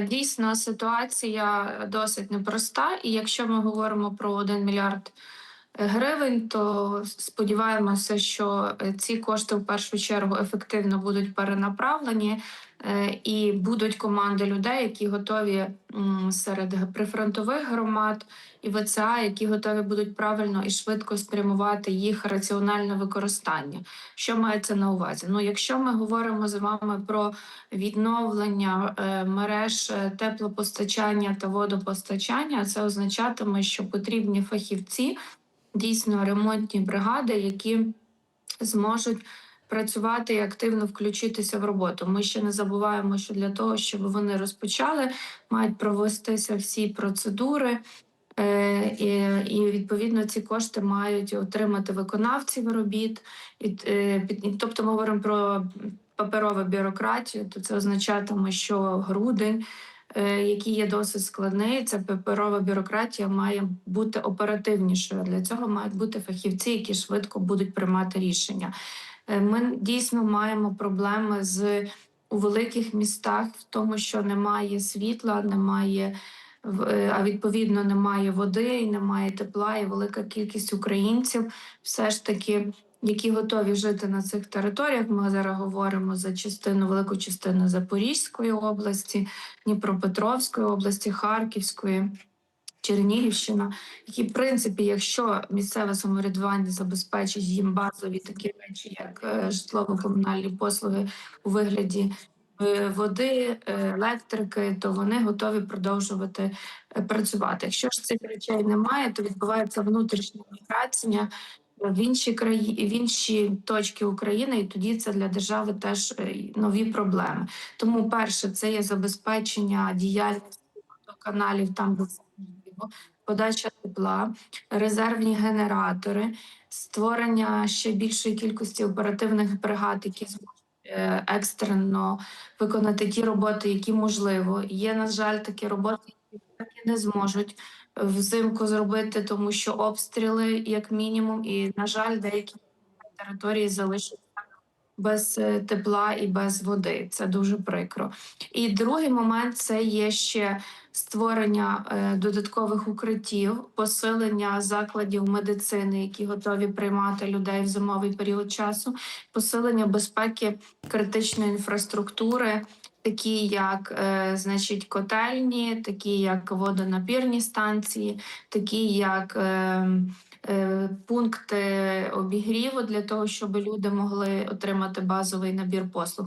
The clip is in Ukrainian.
Дійсно, ситуація досить непроста, і якщо ми говоримо про 1 мільярд гривень, то сподіваємося, що е, ці кошти в першу чергу ефективно будуть перенаправлені, е, і будуть команди людей, які готові серед прифронтових громад і ВЦА, які готові будуть правильно і швидко спрямувати їх раціональне використання. Що мається на увазі? Ну, якщо ми говоримо з вами про відновлення е, мереж теплопостачання та водопостачання, це означатиме, що потрібні фахівці, дійсно ремонтні бригади, які зможуть працювати і активно включитися в роботу. Ми ще не забуваємо, що для того, щоб вони розпочали, мають провестися всі процедури. Е, І, і відповідно ці кошти мають отримати виконавці робіт. І, е, і, тобто ми говоримо про паперову бюрократію, то це означатиме, що грудень, який є досить складний, ця паперова бюрократія має бути оперативнішою. Для цього мають бути фахівці, які швидко будуть приймати рішення. Е, Ми дійсно маємо проблеми з у великих містах в тому, що немає світла, немає е, а відповідно немає води, і немає тепла, і велика кількість українців все ж таки, які готові жити на цих територіях. Ми зараз говоримо за частину, велику частину Запорізької області, Дніпропетровської області, Харківської. Чернігівщина, які, в принципі, якщо місцеве самоврядування забезпечить їм базові такі речі, як е, житлово-комунальні послуги у вигляді е, води, е, електрики, то вони готові продовжувати е, працювати. Якщо ж цих речей немає, то відбувається внутрішня міграція в інші краї, в інші точки України, і тоді це для держави теж е, нові проблеми. Тому перше, це є забезпечення діяльності каналів там, де подача тепла, резервні генератори, створення ще більшої кількості оперативних бригад, які зможуть е, екстрено виконати ті роботи, які можливо. Є, на жаль, такі роботи, які не зможуть взимку зробити, тому що обстріли, як мінімум, і, на жаль, деякі території залишаться без е, тепла і без води. Це дуже прикро. І другий момент це є ще створення е, додаткових укриттів, посилення закладів медицини, які готові приймати людей в зимовий період часу, посилення безпеки критичної інфраструктури. Такі як е, значить котельні, такі як водонапірні станції, такі як е, пункти обігріву для того, щоб люди могли отримати базовий набір послуг.